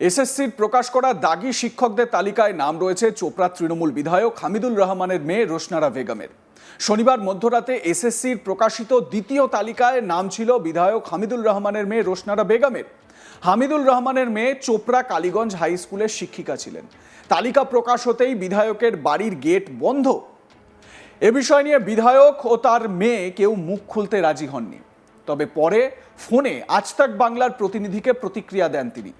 এসএসসির প্রকাশ করা দাগি শিক্ষকদের তালিকায় নাম রয়েছে চোপড়া তৃণমূল বিধায়ক হামিদুল রহমানের মেয়ে রোশনারা বেগমের। শনিবার মধ্যরাতে এসএসসির প্রকাশিত দ্বিতীয় তালিকায় নাম ছিল বিধায়ক হামিদুল রহমানের মেয়ে রোশনারা বেগমের। হামিদুল রহমানের মেয়ে চোপড়া কালীগঞ্জ হাই স্কুলের শিক্ষিকা ছিলেন। তালিকা প্রকাশ হতেই বিধায়কের বাড়ির গেট বন্ধ। এ বিষয় নিয়ে বিধায়ক ও তার মেয়ে কেউ মুখ খুলতে রাজি হননি। তবে পরে ফোনে আজতাক বাংলার প্রতিনিধিকে প্রতিক্রিয়া দেন তিনি।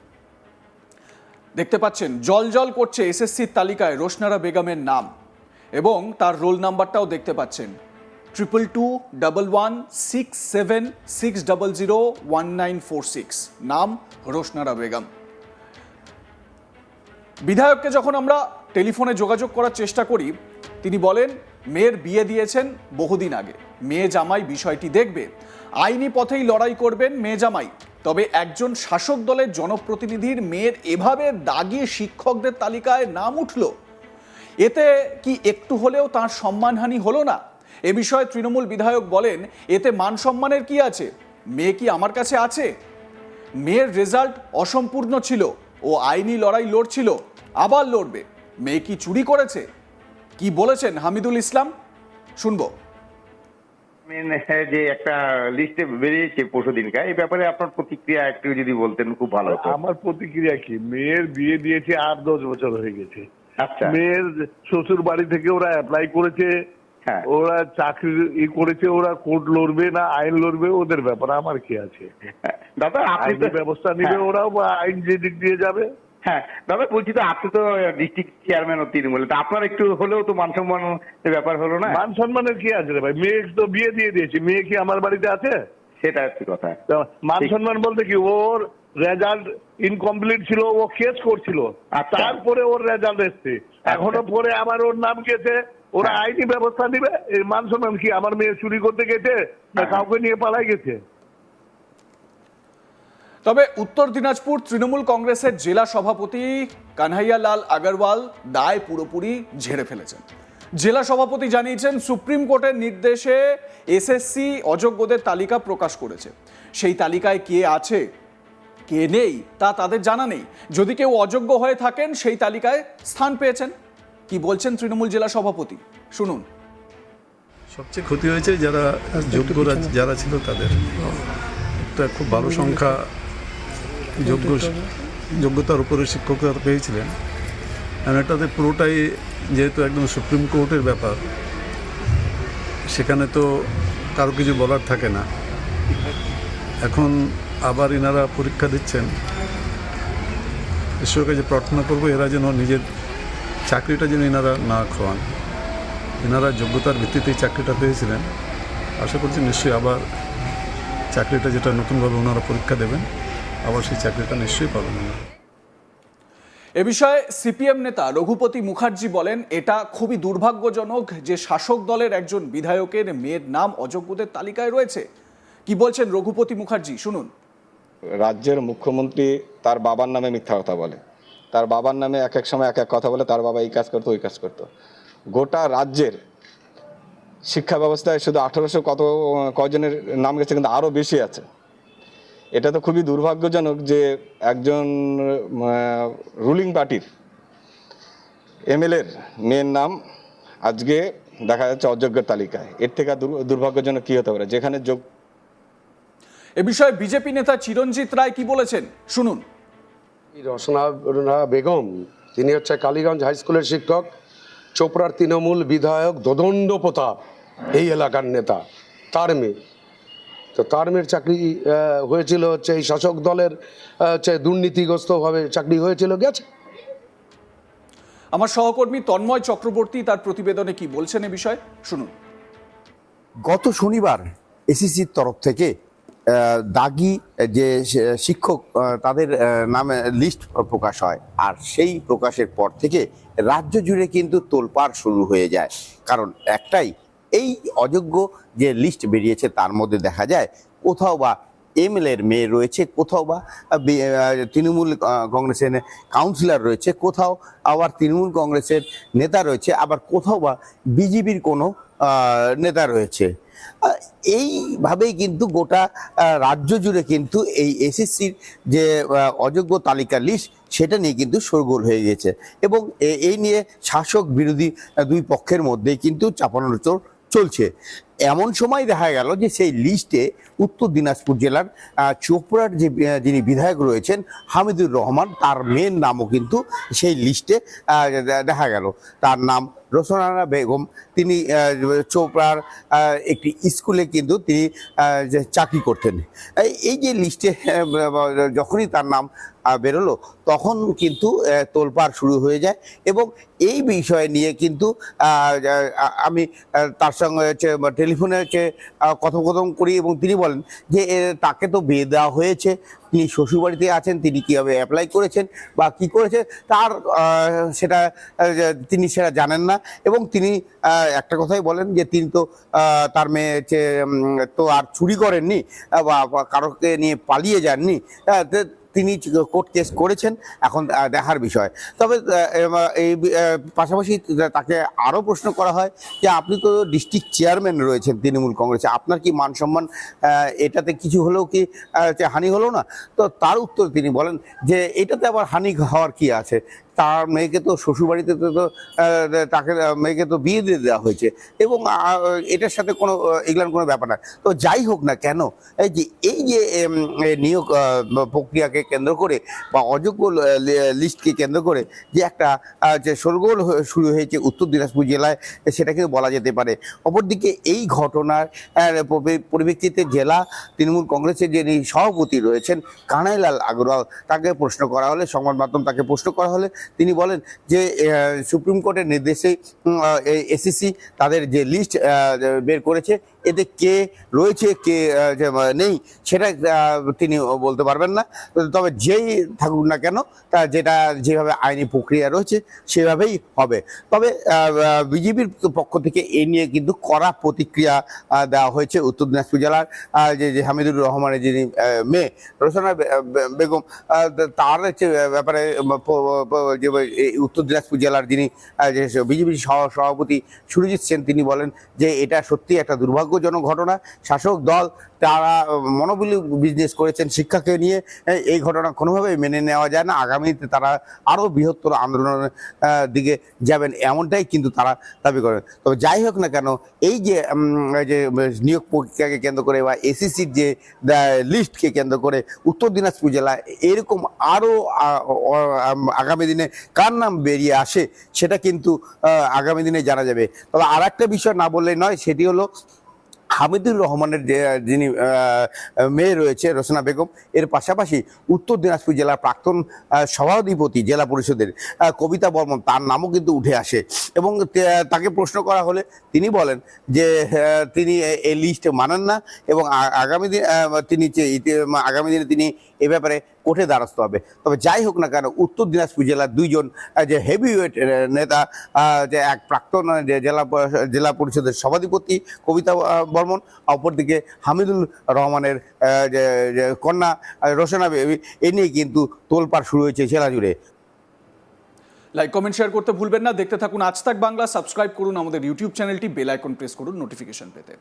দেখতে পাচ্ছেন, জল জল করছে এসএসসির তালিকায় রোশনারা বেগমের নাম এবং তার রোল নাম্বারটাও দেখতে পাচ্ছেন। Triple two double one six seven six double zero one nine four six. নাম রোশনারা বেগম। বিধায়ককে যখন আমরা টেলিফোনে যোগাযোগ করার চেষ্টা করি, তিনি বলেন, মেয়ের বিয়ে দিয়েছেন বহুদিন আগে। মেয়ে জামাই বিষয়টি দেখবে। আইনি পথেই লড়াই করবেন মেয়ে জামাই। তবে একজন শাসক দলের জনপ্রতিনিধির মেয়ের এভাবে দাগি শিক্ষকদের তালিকায় নাম উঠল। এতে কি একটু হলেও তার সম্মানহানি হলো না? এ বিষয়ে তৃণমূল বিধায়ক বলেন, এতে মান সম্মানের কি আছে? মেয়ে কি আমার কাছে আছে? মেয়ের রেজাল্ট অসম্পূর্ণ ছিল ও আইনি লড়াই লড়ছিল, আবার লড়বে। মেয়ে কি চুরি করেছে? কি বলেছেন হামিদুল ইসলাম? শুনব। যে একটা লিস্টে বেরিয়েছে পরশু দিনকা এই ব্যাপারে আপনার প্রতিক্রিয়া একটু যদি বলতেন খুব ভালো হতো। আমার প্রতিক্রিয়া কি? মেয়ের বিয়ে দিয়েছে আট দশ বছর হয়ে গেছে। আচ্ছা। মেয়ের শ্বশুর বাড়ি থেকে ওরা অ্যাপ্লাই করেছে। হ্যাঁ। ওরা চাকরি ই করেছে ওরা কোর্ট লড়বে না আইন লড়বে ওদের ব্যাপার আমার কি আছে? দাদা আপনি ব্যবস্থা নিবে হ্যাঁ, ওরাও বা আইন যে দিক দিয়ে যাবে। হ্যাঁ দাদা বলছি তো আপনি তো ডিস্ট্রিক্ট চেয়ারম্যান ও তৃণমূলে তা আপনার একটু হলেও তো মান সম্মান ব্যাপার হলো না? মান সম্মানের কি আছে রে ভাই? মেয়ে তো বিয়ে দিয়ে দিয়েছি মেয়ে কি আমার বাড়িতে আছে? সেটা হচ্ছে কথা। মান সম্মান বলতে কি ওর রেজাল্ট ইনকমপ্লিট ছিল ও কেস করছিল আচ্ছা। তারপরে ওর রেজাল্ট এসছে। এখনও পরে আবার ওর নাম গেছে ওরা হ্যাঁ। আইনি ব্যবস্থা নিবে। এই মান সম্মান কি আমার মেয়ে চুরি করতে গেছে না হ্যাঁ। কাউকে নিয়ে পালাই গেছে? তবে উত্তর দিনাজপুর তৃণমূল কংগ্রেসের জেলা সভাপতি কানহাইয়া লাল আগরওয়াল দায় পুরোপুরি ঝেড়ে ফেলেছেন। জেলা সভাপতি জানিয়েছেন, সুপ্রিম কোর্টের নির্দেশে এসএসসি অযোগ্যদের তালিকা প্রকাশ করেছে। সেই তালিকায় কে আছে, কে নেই, তা তাদের জানা নেই। যদি কেউ অযোগ্য হয়ে থাকেন, সেই তালিকায় স্থান পেয়েছেন। কি বলছেন তৃণমূল জেলা সভাপতি? শুনুন। সবচেয়ে ক্ষতি হয়েছে যারা যোগ্যরা যারা ছিল তাদের। একটা খুব ভালো সংখ্যা যোগ্য যোগ্যতার উপরে শিক্ষকরা পেয়েছিলেন আর এটাতে পুরোটাই যেহেতু একদম সুপ্রিম কোর্টের ব্যাপার, সেখানে তো কারও কিছু বলার থাকে না। এখন আবার এনারা পরীক্ষা দিচ্ছেন। ঈশ্বরের কাছে প্রার্থনা করব, এরা যেন নিজের চাকরিটা যেন এনারা না খোয়ান। এনারা যোগ্যতার ভিত্তিতেই চাকরিটা পেয়েছিলেন। আশা করছি নিশ্চয়ই আবার চাকরিটা যেটা নতুনভাবে ওনারা পরীক্ষা দেবেন। আবার সেই চাকরিটা নিশ্চয়ই পাবেন ওনারা এ বিষয়ে সিপিএম নেতা রঘুপতি মুখার্জি বলেন এটা খুবই দুর্ভাগ্যজনক যে শাসক দলের একজন বিধায়কের মেয়ের নাম অযোগ্যদের তালিকায় রয়েছে। কি বলছেন রঘুপতি মুখার্জি? শুনুন। রাজ্যের মুখ্যমন্ত্রী তার বাবার নামে মিথ্যা কথা বলে। তার বাবার নামে এক এক সময় এক এক কথা বলে তার বাবা এই কাজ করতো ওই কাজ করতো। গোটা রাজ্যের শিক্ষা ব্যবস্থায় শুধু আঠারোশো কত কজনের নাম গেছে কিন্তু আরও বেশি আছে। এটা তো খুবই দুর্ভাগ্যজনক যে একজন রুলিং পার্টির এমএলএর মেয়ের নাম আজকে দেখা যাচ্ছে অযোগ্যের তালিকায়। এর থেকে দুর্ভাগ্যজনক কি হতে পারে? যেখানে যোগ এ বিষয়ে বিজেপি নেতা চিরঞ্জিত রায় কি বলেছেন? শুনুন। রসনা রুনা বেগম তিনি হচ্ছে কালীগঞ্জ হাই স্কুলের শিক্ষক চোপড়ার তৃণমূল বিধায়ক দদণ্ড প্রতাপ এই এলাকার নেতা তার মেয়ে। তো তার মেয়ের চাকরি হয়েছিল হচ্ছে এই শাসক দলের হচ্ছে দুর্নীতিগ্রস্তভাবে চাকরি হয়েছিল গেছে? আমার সহকর্মী তন্ময় চক্রবর্তী তার প্রতিবেদনে কি বলছেন এ বিষয়ে? শুনুন। গত শনিবার এসিসির তরফ থেকে দাগি যে শিক্ষক তাদের নামে লিস্ট প্রকাশ হয়। আর সেই প্রকাশের পর থেকে রাজ্য জুড়ে কিন্তু তোলপাড় শুরু হয়ে যায়। কারণ একটাই এই অযোগ্য যে লিস্ট বেরিয়েছে তার মধ্যে দেখা যায় কোথাও বা এমএলএর মেয়ে রয়েছে, কোথাও বা তৃণমূল কংগ্রেসের কাউন্সিলর রয়েছে, কোথাও আবার তৃণমূল কংগ্রেসের নেতা রয়েছে, আবার কোথাও বা বিজেপির কোনো নেতা রয়েছে। এইভাবেই কিন্তু গোটা রাজ্য জুড়ে কিন্তু এই এসএসসির যে অযোগ্য তালিকা লিস্ট সেটা নিয়ে কিন্তু শোরগোল হয়ে গেছে। এবং এই নিয়ে শাসক বিরোধী দুই পক্ষের মধ্যেই কিন্তু চাপানোচর চলছে। এমন সময় দেখা গেল যে সেই লিস্টে উত্তর দিনাজপুর জেলার চোপড়ার যে যিনি বিধায়ক রয়েছেন হামিদুর রহমান, তার মেয়ের নামও কিন্তু সেই লিস্টে দেখা গেল। তার নাম রোশনারা বেগম, তিনি চোপড়ার একটি স্কুলে কিন্তু তিনি চাকরি করতেন। এই- যে লিস্টে যখনই তার নাম বেরোলো, তখন কিন্তু তোলপাড় শুরু হয়ে যায় এবং এই বিষয় নিয়ে কিন্তু আমি তার সঙ্গে হচ্ছে টেলিফোনে হচ্ছে কথোপকথন করি এবং তিনি বলেন যে তাকে তো বিয়ে দেওয়া হয়েছে। তিনি শ্বশুরবাড়িতে আছেন, তিনি কীভাবে অ্যাপ্লাই করেছেন বা কি করেছে তার সেটা তিনি সেটা জানেন না। এবং তিনি একটা কথাই বলেন যে তিনি তো তার মেয়ে তো আর চুরি করেননি বা কারোকে নিয়ে পালিয়ে যাননি। তিনি কোর্ট কেস করেছেন। এখন দেখার বিষয়। তবে এই পাশাপাশি তাকে আরও প্রশ্ন করা হয় যে, আপনি তো ডিস্ট্রিক্ট চেয়ারম্যান রয়েছেন তৃণমূল কংগ্রেসে। আপনার কি মান সম্মান এটাতে কিছু হলেও কি হানি হলো না? তো তার উত্তর তিনি বলেন যে, এটাতে আবার হানি হওয়ার কি আছে? তার মেয়েকে তো শ্বশুরবাড়িতে তো তাকে মেয়েকে তো বিয়ে দিয়ে দেওয়া হয়েছে। এবং এটার সাথে কোনো এগুলার কোনো ব্যাপার না। তো যাই হোক না কেন, এই যে এই যে নিয়োগ প্রক্রিয়াকে কেন্দ্র করে বা অযোগ্য লিস্টকে কেন্দ্র করে যে একটা যে শোরগোল হয়ে- শুরু হয়েছে উত্তর দিনাজপুর জেলায়, সেটাকে বলা যেতে পারে। অপরদিকে এই ঘটনার পরিপ্রেক্ষিতে জেলা তৃণমূল কংগ্রেসের যিনি সভাপতি রয়েছেন কানাইলাল আগরওয়াল, তাকে প্রশ্ন করা হলে, সংবাদ মাধ্যম তাকে প্রশ্ন করা হলে তিনি বলেন যে সুপ্রিম কোর্টের নির্দেশে এসিসি তাদের যে লিস্ট বের করেছে এতে কে রয়েছে, কে নেই, সেটা তিনি বলতে পারবেন না। তবে যেই থাকুক না কেন, তা যেটা যেভাবে আইনি প্রক্রিয়া রয়েছে, সেভাবেই হবে। তবে বিজেপির পক্ষ থেকে এ নিয়ে কিন্তু কড়া প্রতিক্রিয়া দেওয়া হয়েছে উত্তর দিনাজপুর জেলার যে হামিদুর রহমানের যিনি মেয়ে বে- বেগম তার ব্যাপারে যে উত্তর দিনাজপুর জেলার যিনি বিজেপির সভাপতি সুরজিৎ সেন, তিনি বলেন যে, এটা সত্যি একটা দুর্ভাগ্যজনক ঘটনা। শাসক দল, তারা মনোবলি বিজনেস করেছেন শিক্ষাকে নিয়ে। এই- এই ঘটনা কোনোভাবেই মেনে নেওয়া যায় না। আগামীতে তারা আরও বৃহত্তর আন্দোলনের দিকে যাবেন এমনটাই কিন্তু তারা দাবি করেন। তবে যাই হোক না কেন, এই যে যে নিয়োগ প্রক্রিয়াকে কেন্দ্র করে বা এসিসির যে লিস্টকে কেন্দ্র করে উত্তর দিনাজপুর জেলায় এরকম আরও আগামী দিনে কার নাম বেরিয়ে আসে, সেটা কিন্তু আগামী দিনে জানা যাবে। তবে আর একটা বিষয় না বললে নয়, সেটি হলো হামিদুর রহমানের যে যিনি মেয়ে রয়েছে রচনা বেগম, এর পাশাপাশি উত্তর দিনাজপুর জেলার প্রাক্তন সভাধিপতি জেলা পরিষদের কবিতা বর্মন, তার নামও কিন্তু উঠে আসে। এবং তাকে প্রশ্ন করা হলে তিনি বলেন যে তিনি এই লিস্টে মানেন না এবং আগামী দিন তিনি আগামী দিনে তিনি এ ব্যাপারে কোর্টে দ্বারস্থ হবে। তবে যাই হোক না কেন, উত্তর দিনাজপুর জেলার দুইজন যে হেভিওয়েট নেতা যে এক প্রাক্তন জেলা জেলা পরিষদের সভাধিপতি কবিতা বর্মন অপরদিকে হামিদুল রহমানের যে কন্যা রোশনা বেবি, এ নিয়ে কিন্তু তোলপাড় শুরু হয়েছে জেলা জুড়ে। লাইক কমেন্ট শেয়ার করতে ভুলবেন না। দেখতে থাকুন আজ তাক বাংলা। সাবস্ক্রাইব করুন আমাদের ইউটিউব চ্যানেলটি বেল আইকন প্রেস করুন নোটিফিকেশন পেতে।